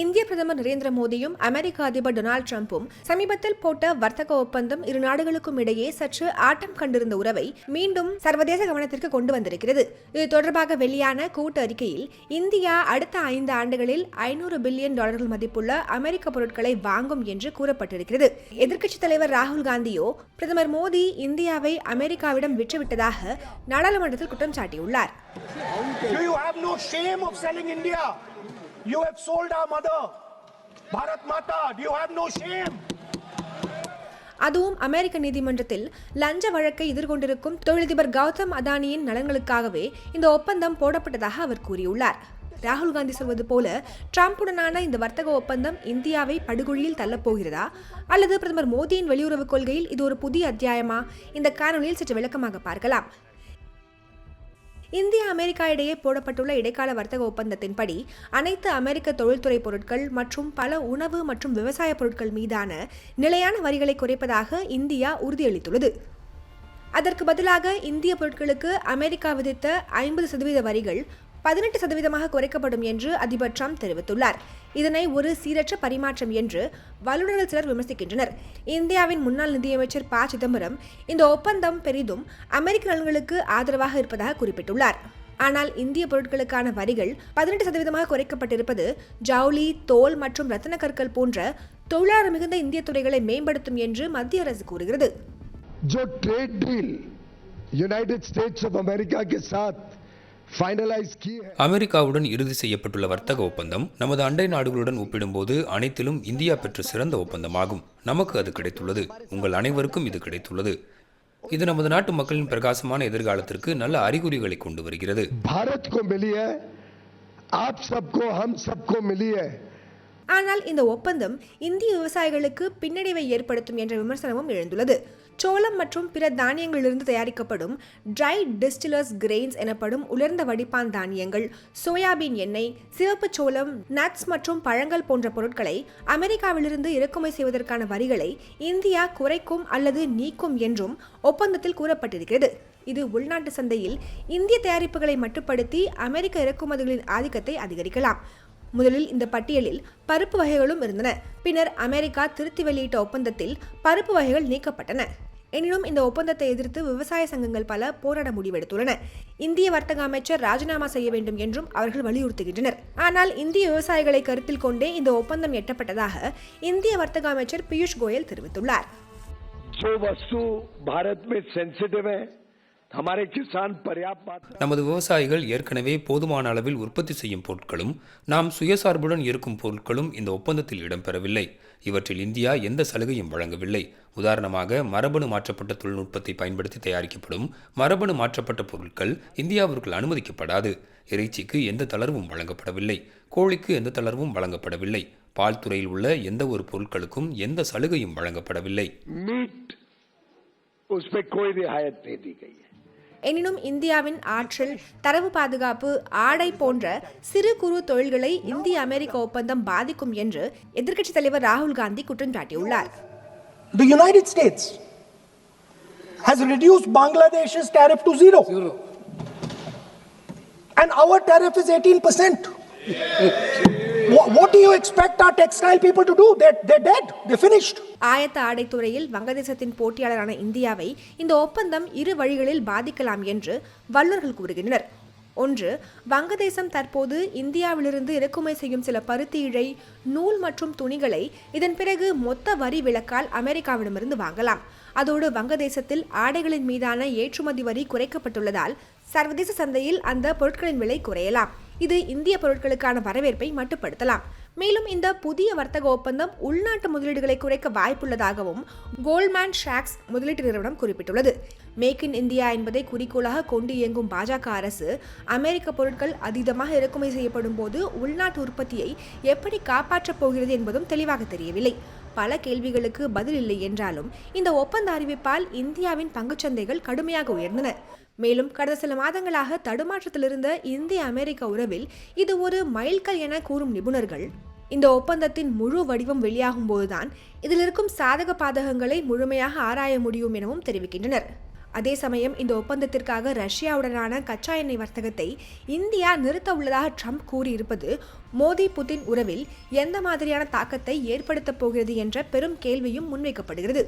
இந்திய பிரதமர் நரேந்திர மோடியும் அமெரிக்க அதிபர் டொனால்டு டிரம்பும் சமீபத்தில் போட்ட வர்த்தக ஒப்பந்தம் இரு நாடுகளுக்கும் இடையே சற்று ஆட்டம் கண்டிருந்த உறவை மீண்டும் சர்வதேச கவனத்திற்கு கொண்டு வந்திருக்கிறது. இது தொடர்பாக வெளியான கூட்டு அறிக்கையில் இந்தியா அடுத்த ஐந்து ஆண்டுகளில் ஐநூறு பில்லியன் டாலர்கள் மதிப்புள்ள அமெரிக்க பொருட்களை வாங்கும் என்று கூறப்பட்டிருக்கிறது. எதிர்க்கட்சித் தலைவர் ராகுல் காந்தியோ பிரதமர் மோடி இந்தியாவை அமெரிக்காவிடம் விற்றுவிட்டதாக நாடாளுமன்றத்தில் குற்றம் சாட்டியுள்ளார். Do you have sold our mother, Bharat Mata. Do you have no shame? அதுவும் அமெரிக்க நீதிமன்றத்தில் லஞ்ச வழக்கை எதிர்கொண்டிருக்கும் தொழிலதிபர் கௌதம் அதானியின் நலன்களுக்காகவே இந்த ஒப்பந்தம் போடப்பட்டதாக அவர் கூறியுள்ளார் ராகுல் காந்தி சொல்வது போல டிரம்புடனான இந்த வர்த்தக ஒப்பந்தம் இந்தியாவை படுகொழியில் தள்ளப்போகிறதா அல்லது பிரதமர் மோடியின் வெளியுறவு கொள்கையில் இது ஒரு புதிய அத்தியாயமா இந்த காணொலியில் சற்று விளக்கமாக பார்க்கலாம் இந்தியா அமெரிக்கா இடையே போடப்பட்டுள்ள இடைக்கால வர்த்தக ஒப்பந்தத்தின்படி அனைத்து அமெரிக்க தொழில்துறை பொருட்கள் மற்றும் பல உணவு மற்றும் விவசாய பொருட்கள் மீதான நிலையான வரிகளை குறைப்பதாக இந்தியா உறுதியளித்துள்ளது. அதற்கு பதிலாக இந்திய பொருட்களுக்கு அமெரிக்கா விதித்த ஐம்பது சதவீத வரிகள் பதினெட்டு சதவீதமாக குறைக்கப்படும் என்று அதிபர் ட்ரம்ப் தெரிவித்துள்ளார் இதனை ஒரு சீரற்ற பரிமாற்றம் என்று வல்லுநர்கள் சிலர் விமர்சிக்கின்றனர் இந்தியாவின் முன்னாள் நிதியமைச்சர் ப சிதம்பரம் இந்த ஒப்பந்தம் பெரிதும் அமெரிக்க நலன்களுக்கு ஆதரவாக இருப்பதாக குறிப்பிட்டுள்ளார் ஆனால் இந்திய பொருட்களுக்கான வரிகள் பதினெட்டு சதவீதமாக குறைக்கப்பட்டிருப்பது ஜவுளி தோல் மற்றும் ரத்தின கற்கள் போன்ற தொழிலாளர் மிகுந்த இந்திய துறைகளை மேம்படுத்தும் என்று மத்திய அரசு கூறுகிறது जो trade deal United States of America के साथ फाइनलाइज की है அமெரிக்காவுடன் இறுதி செய்யப்பட்டுள்ள வர்த்தக ஒப்பந்தம் நமது அண்டை நாடுகளுடன் ஒப்பிடும்போது அனைத்திலும் இந்தியா பெற்ற சிறந்த ஒப்பந்தமாகும். நமக்கு அது கிடைத்துள்ளது. உங்கள் அனைவருக்கும் இது கிடைத்துள்ளது. இது நமது நாட்டு மக்களின் பிரகாசமான எதிர்காலத்திற்கு நல்ல அறிகுறிகளை கொண்டு வருகிறது. பாரத் ஆனால் இந்த ஒப்பந்தம் இந்திய விவசாயிகளுக்கு பின்னடைவை ஏற்படுத்தும் என்ற விமர்சனமும் எழுந்துள்ளது. சோளம் மற்றும் பிற தானியங்களிலிருந்து தயாரிக்கப்படும் ட்ரை டிஸ்டிலர்ஸ் கிரெயின்ஸ் எனப்படும் உலர்ந்த வடிப்பான் தானியங்கள் சோயாபீன் எண்ணெய் சிவப்பு சோளம் நட்ஸ் மற்றும் பழங்கள் போன்ற பொருட்களை அமெரிக்காவிலிருந்து இறக்குமதி செய்வதற்கான வரிகளை இந்தியா குறைக்கும் அல்லது நீக்கும் என்றும் ஒப்பந்தத்தில் கூறப்பட்டிருக்கிறது. இது உள்நாட்டு சந்தையில் இந்திய தயாரிப்புகளை மட்டுப்படுத்தி அமெரிக்க இறக்குமதிகளின் ஆதிக்கத்தை அதிகரிக்கலாம். முதலில் இந்த பட்டியலில் பருப்பு வகைகளும் இருந்தன. பின்னர் அமெரிக்கா திருத்தி வெளியிட்ட ஒப்பந்தத்தில் பருப்பு வகைகள் நீக்கப்பட்டன. எனினும் இந்த ஒப்பந்தத்தை எதிர்த்து விவசாய சங்கங்கள் பல போராட முடிவெடுத்துள்ளன. இந்திய வர்த்தக அமைச்சர் ராஜினாமா செய்ய வேண்டும் என்றும் அவர்கள் வலியுறுத்துகின்றனர். ஆனால் இந்திய விவசாயிகளை கருத்தில் கொண்டே இந்த ஒப்பந்தம் எட்டப்பட்டதாக இந்திய வர்த்தக அமைச்சர் பியூஷ் கோயல் தெரிவித்துள்ளார். நமது விவசாயிகள் ஏற்கனவே போதுமான அளவில் உற்பத்தி செய்யும் பொருட்களும் நாம் சுயசார்புடன் இருக்கும் பொருட்களும் இந்த ஒப்பந்தத்தில் இடம்பெறவில்லை. இவற்றில் இந்தியா எந்த சலுகையும் வழங்கவில்லை. உதாரணமாக மரபணு மாற்றப்பட்ட தொழில்நுட்பத்தை பயன்படுத்தி தயாரிக்கப்படும் மரபணு மாற்றப்பட்ட பொருட்கள் இந்தியாவிற்குள் அனுமதிக்கப்படாது. இறைச்சிக்கு எந்த தளர்வும் வழங்கப்படவில்லை. கோழிக்கு எந்த தளர்வும் வழங்கப்படவில்லை. பால் துறையில் உள்ள எந்த ஒரு பொருட்களுக்கும் எந்த சலுகையும் வழங்கப்படவில்லை. எனினும் இந்தியாவின் ஆற்றல் தரவு பாதுகாப்பு ஆடை போன்ற சிறு குறு தொழில்களை இந்திய அமெரிக்க ஒப்பந்தம் பாதிக்கும் என்று எதிர்க்கட்சித் தலைவர் ராகுல் காந்தி குற்றம் சாட்டியுள்ளார் The United States has reduced Bangladesh's tariff to zero. And our tariff is 18%. what, what do you expect our textile people to do? They're, they're dead. They're finished. ஆயத்த ஆடைத்துறையில் வங்கதேசத்தின் போட்டியாளரான இந்தியாவை இந்த ஒப்பந்தம் இரு வழிகளில் பாதிக்கலாம் என்று வல்லுநர்கள் கூறுகின்றனர் ஒன்று வங்கதேசம் தற்போது இந்தியாவிலிருந்து இறக்குமதி செய்யும் சில பருத்தி இழை நூல் மற்றும் துணிகளை இதன் பிறகு மொத்த வரி விலக்கால் அமெரிக்காவிடமிருந்து வாங்கலாம் அதோடு வங்கதேசத்தில் ஆடைகளின் மீதான ஏற்றுமதி வரி குறைக்கப்பட்டுள்ளதால் சர்வதேச சந்தையில் அந்த பொருட்களின் விலை குறையலாம் இது இந்திய பொருட்களுக்கான வரவேற்பை மட்டுப்படுத்தலாம். மேலும் இந்த புதிய வர்த்தக ஒப்பந்தம் உள்நாட்டு முதலீடுகளை குறைக்க வாய்ப்புள்ளதாகவும் கோல்ட்மேன் ஷாக்ஸ் முதலீட்டு நிறுவனம் குறிப்பிட்டுள்ளது. மேக் இன் இந்தியா என்பதை குறிக்கோளாக கொண்டு இயங்கும் பாஜக அரசு அமெரிக்க பொருட்கள் அதீதமாக இறக்குமதி செய்யப்படும் போது உள்நாட்டு உற்பத்தியை எப்படி காப்பாற்றப் போகிறது என்பதும் தெளிவாக தெரியவில்லை. பல கேள்விகளுக்கு பதில் இல்லை என்றாலும் இந்த ஒப்பந்த அறிவிப்பால் இந்தியாவின் பங்குச்சந்தைகள் கடுமையாக உயர்ந்தன. மேலும் கடந்த சில மாதங்களாக தடுமாற்றத்திலிருந்த இந்திய அமெரிக்க உறவில் இது ஒரு மைல்கல் என கூறும் நிபுணர்கள் இந்த ஒப்பந்தத்தின் முழு வடிவம் வெளியாகும் போதுதான் இதில் இருக்கும் சாதக பாதகங்களை முழுமையாக ஆராய முடியும் எனவும் தெரிவிக்கின்றனர். அதே சமயம் இந்த ஒப்பந்தத்திற்காக ரஷ்யாவுடனான கச்சா எண்ணெய் வர்த்தகத்தை இந்தியா நிறுத்த உள்ளதாக ட்ரம்ப் கூறியிருப்பது மோடி புதின் உறவில் எந்த மாதிரியான தாக்கத்தை ஏற்படுத்தப் போகிறது என்ற பெரும் கேள்வியும் முன்வைக்கப்படுகிறது.